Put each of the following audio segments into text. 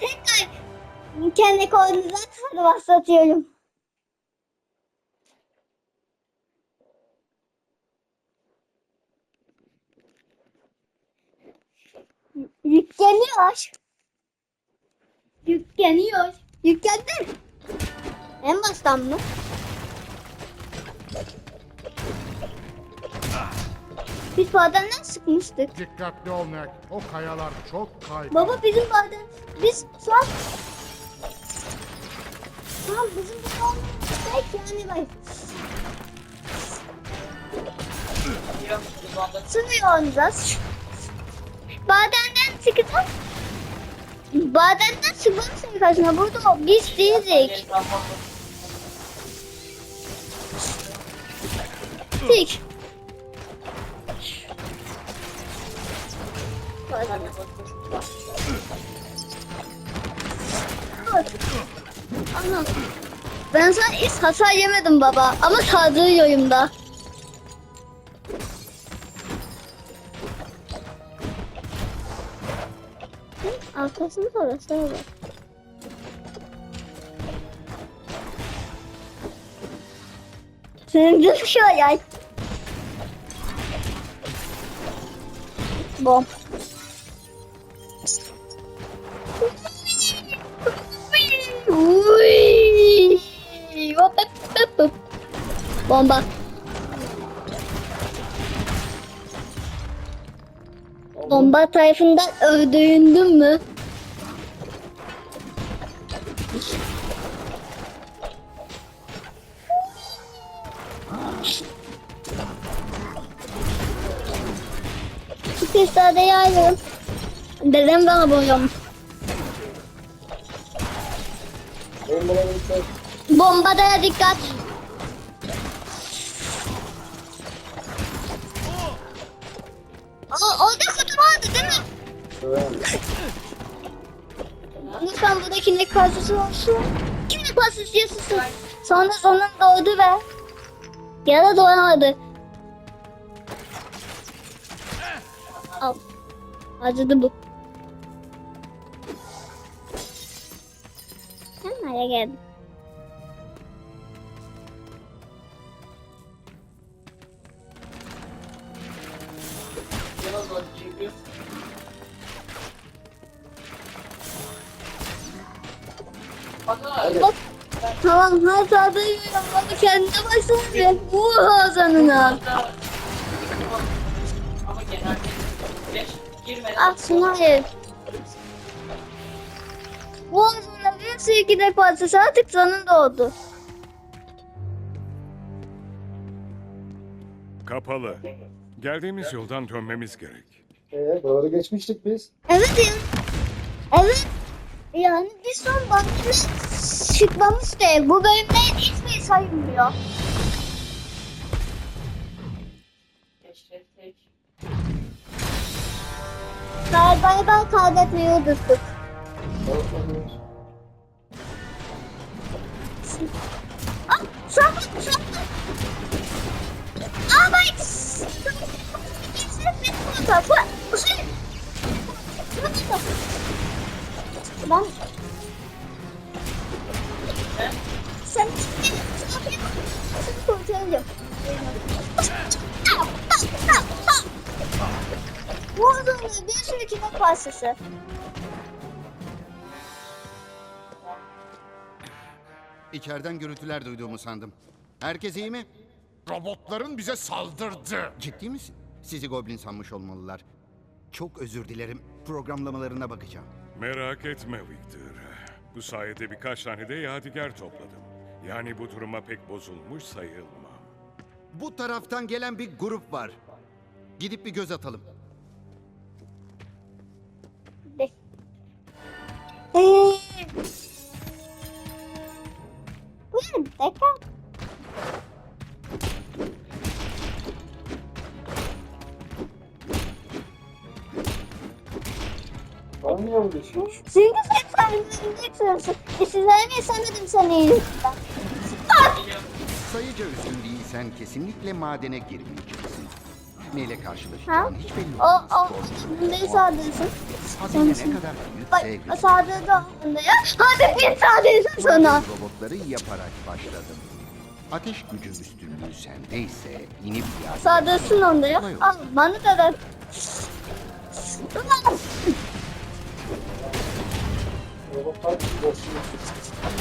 Tekrar kendi koordinatları başlatıyorum. Yükleniyor. Yükleniyor. Yüklendi. En baştan mı? Biz badenden sıkmıştık. Dikkatli ol Nek. O kayalar çok kaygan. Baba bizim baden biz şu an şu an bizim bu olmayacak yani bak. Sınıyor oynayacağız. Badenden çıkacağız. Badenden sıkılmışsın karşına. Burada o biz değildik. Tik. Ben sana hiç hasar yemedim baba ama saldırıyorum da. Arkasını sorasana bak. Senin bir şey. Bom. Bomba. Bomba tarafından öldüründün mü? Kestade yayarım. Dedem bana boyuyormuş. Bombada dikkat. Aa, orada kutu vardı değil mi? Lütfen buradaki ne parçası olsun. Kim ne parçası yasasın? Sonra onun doğdu be. Ya da doğamadı. Al. Acıdı bu. Sen nereye geldin? Tamam her sağda yürüyorum ama kendine başlamıyor. Vur ağzına. Ama genelde girmeden Ah Sunay'ı. Bu ağzına bir sürü de parçası artık sonunda oldu. Kapalı. Geldiğimiz yoldan dönmemiz gerek. Ee, doğru geçmiştik biz. Evet. Evet. Yani bir son bankine çıkmamış değil. Bu bölümde hiçbir sayılmıyor. keşfettik. Galiba kaydetmeyi unuttuk. Ah, şapka, şapka. Aa bak. Ben sen kurtaracağım. Vurduğunda bir sürü kime parçası. İçeriden gürültüler duyduğumu sandım. Herkes iyi mi? Robotların bize saldırdı. Ciddi misin? Sizi goblin sanmış olmalılar. Çok özür dilerim. Programlamalarına bakacağım. Merak etme Victor. Bu sayede birkaç tane de yadigar topladım. Yani bu duruma pek bozulmuş sayılmam. Bu taraftan gelen bir grup var. Gidip bir göz atalım. De. Ee, Bu ne? Tekrar. Olmuyor mu bir şey? Çünkü sen istemedim senin yüzünden. Sayıca üstün değilsen kesinlikle madene girmeyeceksin. neyle karşılaşacağın hiç belli O, olmaz. o, ne sağdıyorsun? Hazine ne kadar Bak, büyükse güç. sağdığı onda ya. Hadi bir sağdıyorsun sana. Robotları yaparak başladım. Ateş gücü üstünlüğü sendeyse inip yardım Sağdıyorsun onda ya. Al, bana da da. Robotlar boşluğu.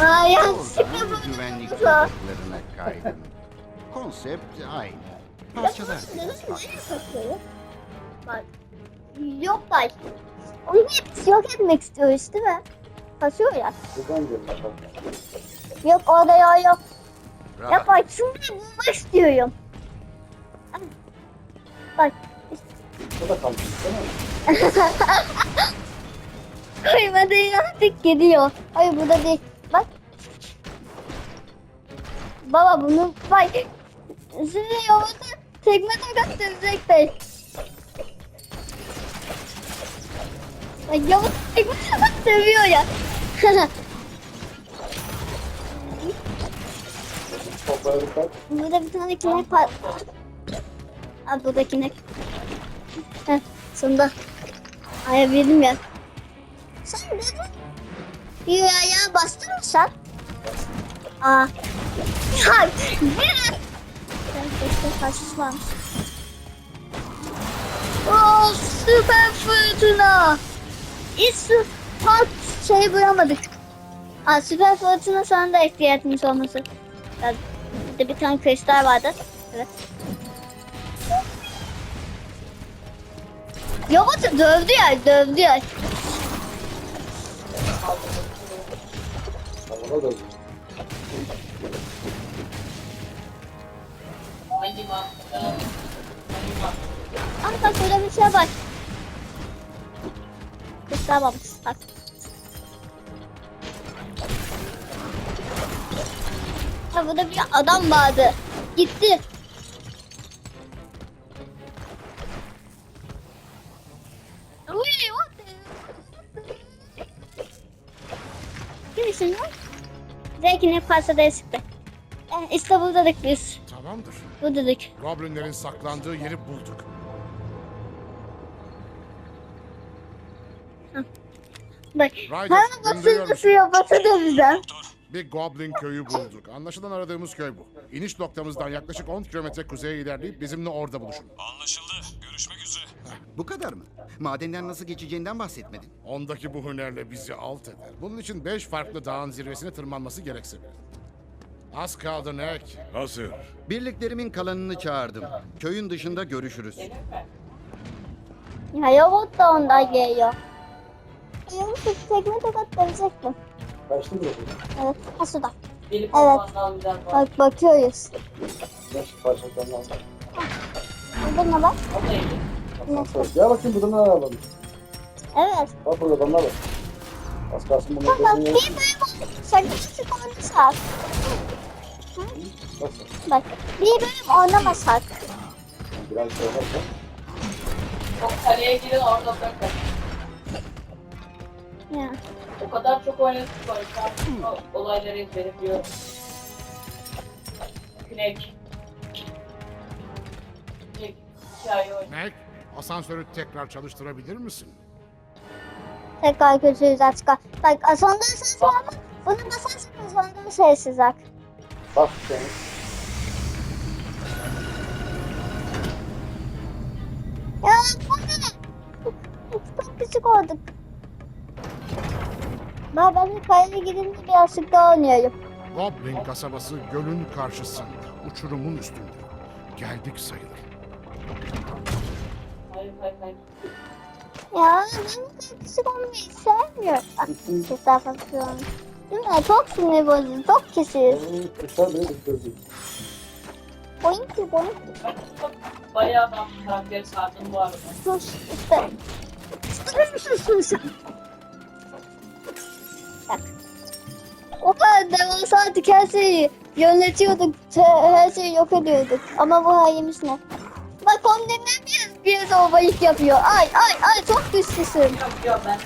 Aa, ya Oradan güvenlik bu. robotlarına kaydım. Konsept aynı. Parçalar biraz farklı. Bak. Yok bak. Onu hep yok etmek istiyoruz değil mi? Kasıyor ya. Yok orada ya yok. Ya Rahat. bak şunu bulmak istiyorum. Bak. Bu da kalmış değil mi? Kıymadı artık gidiyor. Hayır burada değil. Bak. Baba bunu bak. Sizi yolda tekme tokat dövecekler. Bak yavuz tekme tokat dövüyor ya. Burada bir tane kinek var. Abi burada kinek. Heh, sonunda. Ayabildim ya. Sen dedin. Ya ya bastın mı sen? Aa. Bir. Ben karşısı. Oh süper fırtına. Hiç park şey bulamadık. Aa süper fırtına sana da ihtiyacımız olması. Ya, bir de bir tane kristal vardı. Evet. Yobot'u dövdü ya, dövdü ya. Havada da? Ah bak burada bir şey var. Varmış. Bak. Ha burada bir adam vardı. Gitti. Pasada sıktı. Eh, İşte buradaydık biz. Tamamdır. Buradaydık. Goblinlerin saklandığı yeri bulduk. Bak. Ryder, Bana basın basıyor basıyor bizden. Bir Goblin köyü bulduk. Anlaşılan aradığımız köy bu. İniş noktamızdan yaklaşık 10 kilometre kuzeye ilerleyip bizimle orada buluşun. Anlaşıldı. Bu kadar mı? Madenden nasıl geçeceğinden bahsetmedin. Ondaki bu hünerle bizi alt eder. Bunun için 5 farklı dağın zirvesine tırmanması gerekse bile. Az kaldı Nek. Hazır. Birliklerimin kalanını çağırdım. Köyün dışında görüşürüz. Ya Yavut da ondan geliyor. Yavut da tekme tokat dövecektim. kaçtı mı? Evet. Ha suda. Biri Evet. papağandan bir daha var. Bak bakıyoruz. Beş lazım. Burada ne var? O da iyi. Asansör. Gel bakayım burada ne var? Evet. Bak burada adamlar var. Az kalsın bunu Bak bak bir gözünü bölüm sakıncası oynasak. Nasıl? Bak bir bölüm oynamasak. Biraz şey yaparsan. O kaleye girin orada bırakın. Ya. O kadar çok oynadık var. Şu an o olayları ezberliyor. Knek. Bir hikaye oynuyor. Nek, asansörü tekrar çalıştırabilir misin? Tekrar gözümüz açık. Bak sonunda var ama bunu basarsak sonunda sessiz bak. Bak seni. Ya bu ne? Çok küçük olduk. Ben ben kayaya gidince birazcık daha oynuyorum. Goblin kasabası gölün karşısında, uçurumun üstünde. Geldik sayılır. Hayır hayır hayır. Ya ben bu kadar küçük olmayı sevmiyorum. Bak çok daha fazla olmuş. Değil mi? Çok sinir bozucu, çok bitirdi. Boing ki boing. Bayağı ben karakteri sardım bu arada. Sus işte. İstemiyor musun sen? Bak. O kadar devasa artık her şeyi yönetiyorduk, te- her şeyi yok ediyorduk. Ama bu halimiz ne? Bak onu dinlemiyoruz, bir de o bayık yapıyor. Ay ay ay çok güçlüsün. Yok ben.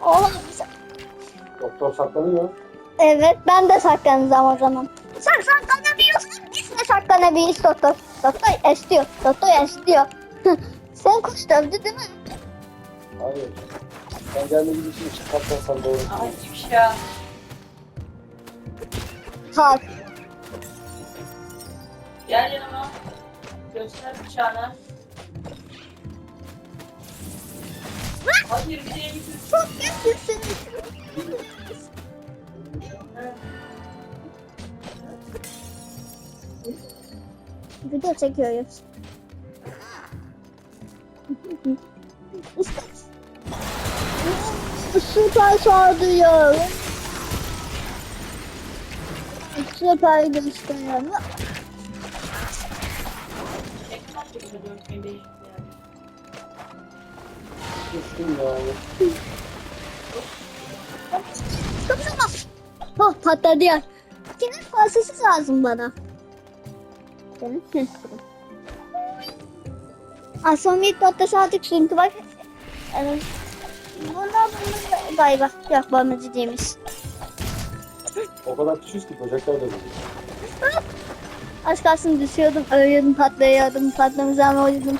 Oha. Doktor saklanıyor. Evet ben de saklanacağım o zaman. Sen saklanabiliyorsan biz de iş doktor. Doktor esniyor. Doktor esniyor. Sen kuş dövdü değil mi? Hayır. Ben gelmediğim için çıkartırsan doğru. Ama gitmiş ya. Kalk. Gel yanıma. Göster bıçağını. Hayır bir de. Çok kötüsün. Video çekiyoruz. Süper sağlıyor. Süper gösteriyor. Çekiyor 4500 yani. Düştüm yani. Kapışamam. Oh patladı ya. Senin fazlası lazım bana. Senin. Aa, son bir nokta sadık çünkü bak. Evet. Bunlar bunlar galiba. Bombacı değilmiş. O kadar küçüğüz ki böcekler de. Az kalsın düşüyordum, ölüyordum, patlayıyordum, oynadım.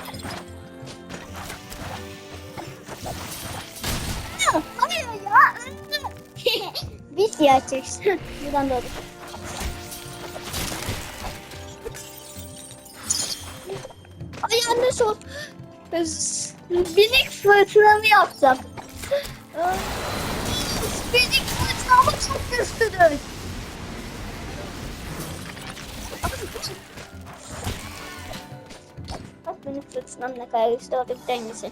Ya, Hayır ya, öldüm. Bir siyah çeksin. Buradan doğru. Ay anne son. Binik fırtınamı yapacağım. Binik fırtınamı çok güçlüdür. Oldu bir dengesi.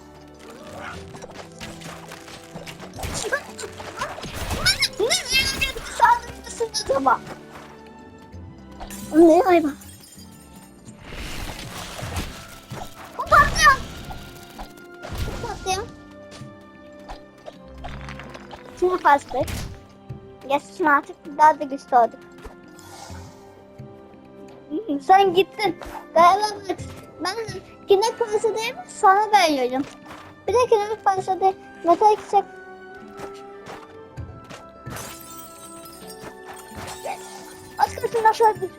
Nereye gitti saldırmışsın acaba? Ne hayva? O patlıyor. O patlıyor. Şimdi pastık. Geçsin artık daha da güçlü olduk. Sen gittin. Galiba. Ben kinek parası değil mi? Sana veriyorum. Bir de kinek parası değil. Metal çiçek. Az kalsın aşağı gitti.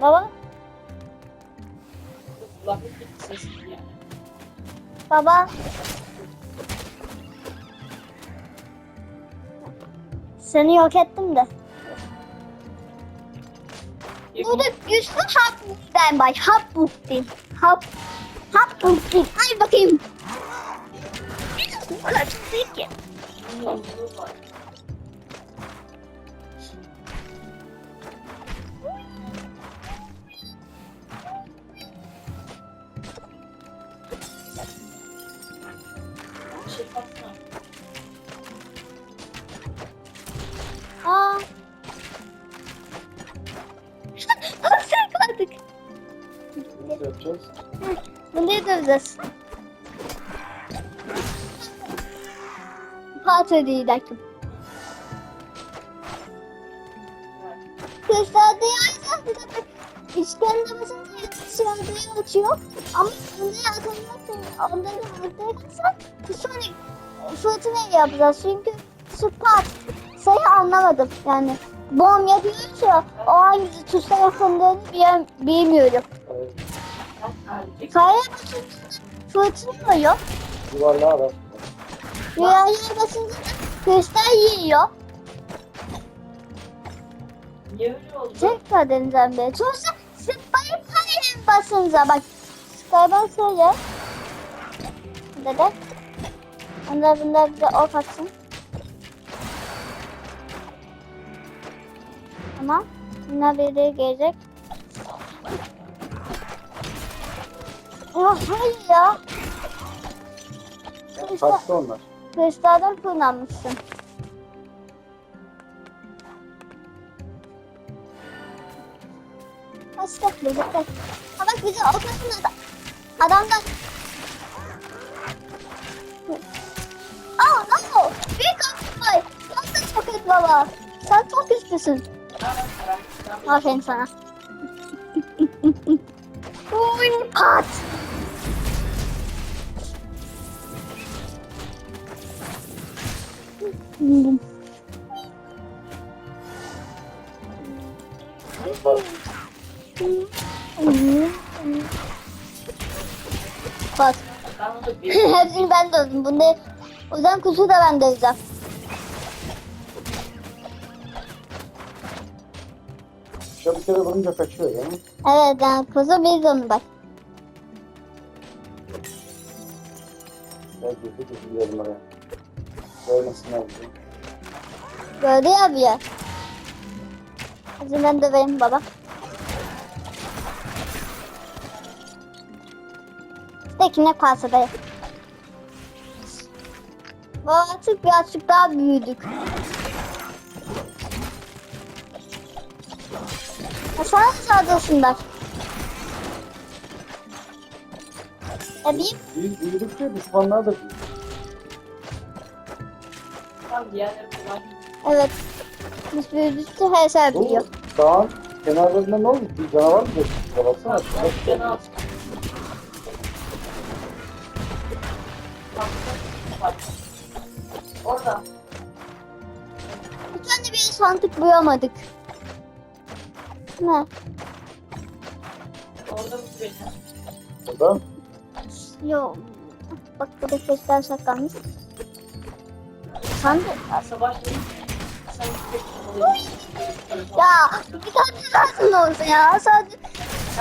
Baba, Kulaklık gitti sesi yani. Baba. Seni yok ettim de. Burada güçlü hap ben bak. Hap. Hap. Hap buldum. Ay bakayım. Değil ki. Yapacağız? Bunu yedireceğiz. Patı değil dakika. Gösterdiği ayda bir üçgende basınca yetiştirdiği açıyor. Ama bunda atamıyorsun. Onları arttırırsan sonra fırtına yapacağız. Çünkü spat sayı anlamadım. Yani bom yapıyoruz ya o hangi tuşla yapıldığını bilem- bilmiyorum. Kaya basınca fırtına oluyor. Yuvarlağa bak. Rüyaya basınca kristal yiyor. Niye öyle oldu? Tekrar deneyeceğim be. Sonra spayı kayın basınca bak. Spayı söyle. Dede. Onda bunda bize ok atsın. Tamam. Bunlar biri gelecek. Oh hayır ya. Kaçtı onlar. kristalden kullanmışsın. Başka birlikte. Ha bak bizi oklasın adam. Adamdan. Aa no. Akıllı. Sen de çok kötü baba. Sen çok güçlüsün. Aferin sana. Uy pat. Hmm. Bak. Hepsini ben dövdüm. Bunda o yüzden kuzu da ben döveceğim. Şöyle bir kere vurunca kaçıyor ya. Evet yani kuzu bir zombi bak. Ben girdi girdi diyelim Görmesinler bizi. Gördü ya bir yer. Hadi ben döveyim baba. Tekine kalsadayım. Bu artık birazcık daha büyüdük. Ya sen sağdasınlar. Ya bir Büyü- Büyüdükçe düşmanlar da büyüyor. Tam diğerleri kullan. evet. Her şey büyüyor. dağın kenarlarında ne oldu? Bir canavar mı geçti? Baksana. Ben canı al. Bak, bak. Orada. Bir tane bir sandık bulamadık. Ne? Orada bu beni. Burada. Yok. Bak burada köşkler saklanmış. Sen Ya bir tane zaten olsun ya. Sadece,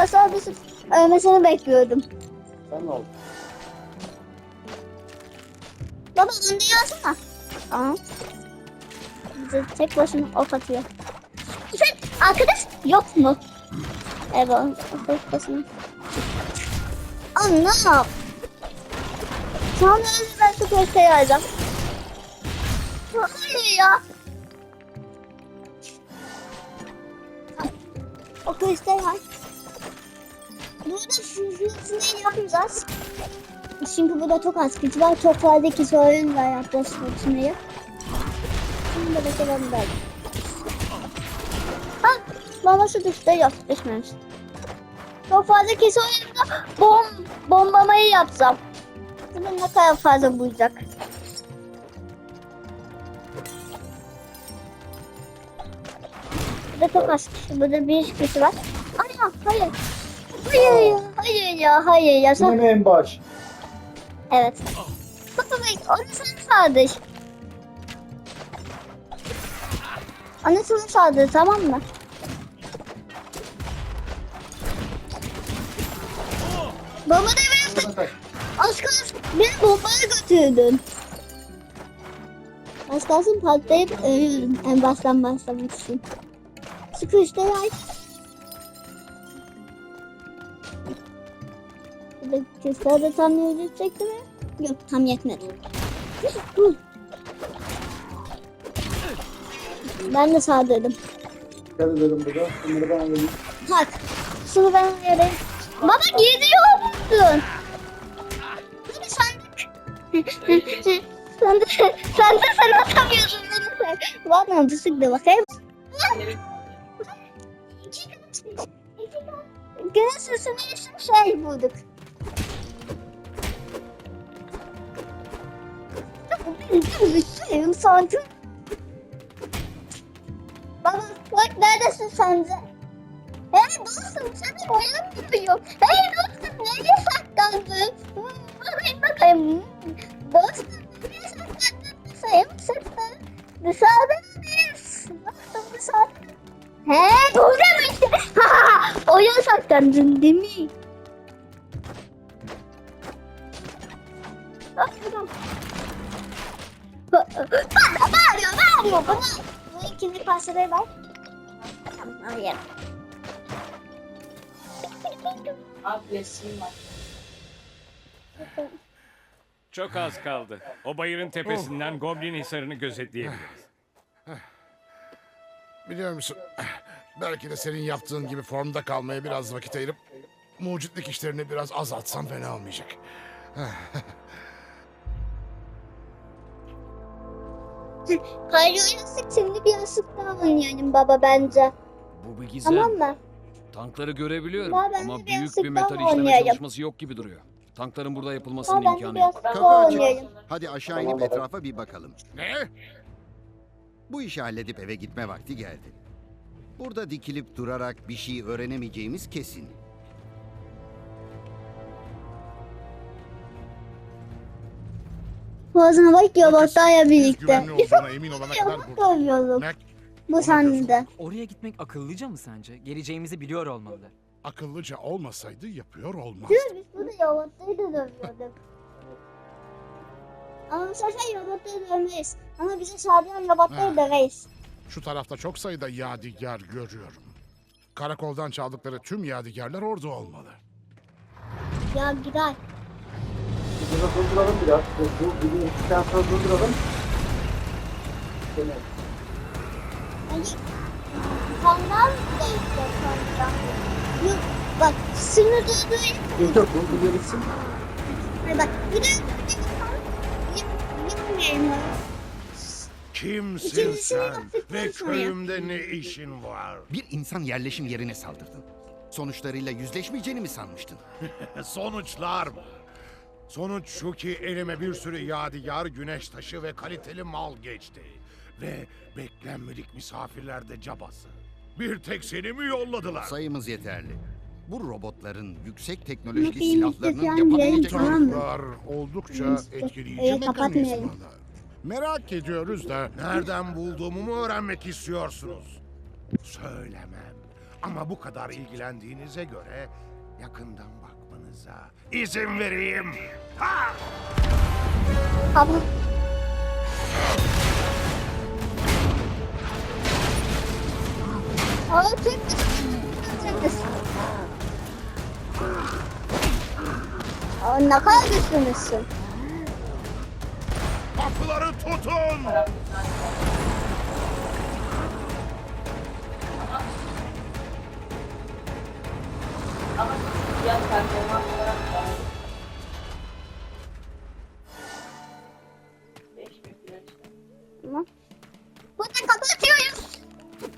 sadece ölmesini bekliyordum. Sen ne oldu? Baba da yazsana. Tamam. Bize tek başına ok atıyor. Sen arkadaş yok mu? Evet, tek başına. Anlam. Sonra öyle ben şu köşkeye yazacağım. Hayır ya. Köşkeye yaz. Burada şu şu ne yapacağız? Çünkü burada çok az kişi var. Çok fazla kişi oyun var yapacağız fırtınayı. Şimdi de bakalım ben. Ha, bana şu düştü yok, düşmemiş. Çok fazla kişi oyunda bom, bombamayı yapsam. Bunu ne kadar fazla bulacak. Burada çok az kişi, burada bir kişi var. Ana, hayır. Hayır ya, hayır ya, hayır ya. Sen- Yine en baş? Evet. Baba bak onu sana sağdır. Sana sağdır tamam mı? Baba da kaç. az kalsın beni bombaya götürdün. Az kalsın patlayıp ölürdüm en baştan başlamak için. Sıkıştı ay. Burada kızlar da tam ölecekti mi? Yok tam yetmedi. Ben de sağdırdım. Dikkat edelim burada. Bunları ben alayım. Tak. Şunu ben vereyim. Baba gidiyor musun? Hadi sandık. sen de sen de sen atamıyorsun. Bana sık da bakayım. Gene sesini için şey bulduk. Benim sandım. Baba bak neredesin sen de? Hey dostum seni uyanmıyor. Hey dostum nereye saklandın? Bakayım bakayım. Dostum nereye saklandın? Sayım sırtı. Dışarıda Saklandın değil mi? Bak şuradan. Bana bağırıyor bağırıyor bana. Bu ikinci parçaları var. Tamam alayım. Abi resim var. Çok az kaldı. O bayırın tepesinden Goblin Hisarı'nı gözetleyebiliriz. Biliyor musun? Belki de senin yaptığın gibi formda kalmaya biraz vakit ayırıp mucitlik işlerini biraz azaltsan fena olmayacak. Hayır oynasın şimdi bir yastık daha oynayalım baba bence. Bu bir gizem. Tamam mı? Tankları görebiliyorum Baba, ben de ama biraz büyük bir metal işleme oynayayım. çalışması yok gibi duruyor. Tankların burada yapılmasının ben de imkanı yok. daha açık. oynayayım. Hadi aşağı inip etrafa bir bakalım. Ne? Bu işi halledip eve gitme vakti geldi. Burada dikilip durarak bir şey öğrenemeyeceğimiz kesin. Boğazına bak robotlarla birlikte. güvenli olduğuna emin olana kadar Robot burada. övüyorduk Mac, bu sahnede. Oraya gitmek akıllıca mı sence? Geleceğimizi biliyor olmalılar. akıllıca olmasaydı yapıyor olmaz. Değil mi? Biz burada robotları da dövüyorduk. Ama bu sefer robotları dövmeyiz. Ama bize sağlayan robotları Ha. Şu tarafta çok sayıda yadigar görüyorum. Karakoldan çaldıkları tüm yadigarlar orada olmalı. Ya gider. Burada durduralım biraz. Bu, bu bilim çıktıktan sonra durduralım. Şöyle. Hani kandan da kandan. Yok bak sınır durduruyor. Yok yok bu biliyor gitsin. Hayır bak bir de Gitmeyelim. Kimsin sen ve sonra. köyümde ne işin var? Bir insan yerleşim yerine saldırdın. Sonuçlarıyla yüzleşmeyeceğini mi sanmıştın? Sonuçlar mı? Sonuç şu ki elime bir sürü yadigar, güneş taşı ve kaliteli mal geçti. Ve beklenmedik misafirler de cabası. Bir tek seni mi yolladılar? Sayımız yeterli. Bu robotların yüksek teknolojili film silahlarının tamam mı? Tanklar oldukça etkileyici kapatmayalım. mekanizmalar. Merak ediyoruz da Nereden bulduğumu mu öğrenmek istiyorsunuz? Söylemem. Ama bu kadar ilgilendiğinize göre yakından bakmanıza izin vereyim. Ha! Abla. Aa tek. Aa ne kadar güçlümüşsün. Tamam. Bunu kapatıyoruz.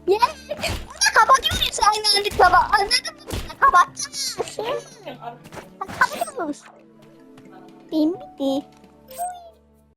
Bunu kapatıyoruz aynı anda kaba. Anladın mı? Kapatacağız. Kapatıyoruz. Benim bitti.